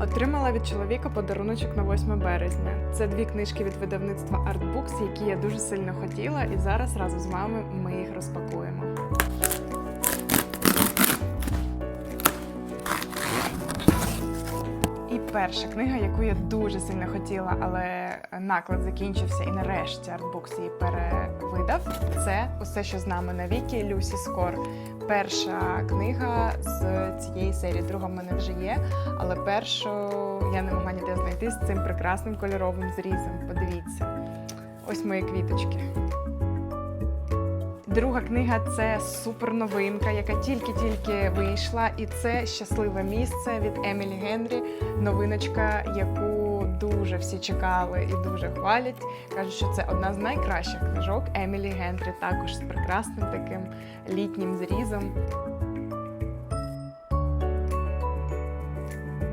Отримала від чоловіка подаруночок на 8 березня. Це дві книжки від видавництва Artbooks, які я дуже сильно хотіла, і зараз разом з мамою ми їх розпакуємо. І перша книга, яку я дуже сильно хотіла, але наклад закінчився, і нарешті Artbooks її перевидав. Це усе, що з нами навіки Люсі Скор. Перша книга з цієї серії. Друга в мене вже є, але першу я не могла ніде знайти з цим прекрасним кольоровим зрізом. Подивіться, ось мої квіточки. Друга книга це суперновинка, яка тільки-тільки вийшла, і це щасливе місце від Емілі Генрі. Новиночка, яку дуже всі чекали і дуже хвалять. Кажуть, що це одна з найкращих книжок Емілі Гентрі, також з прекрасним таким літнім зрізом.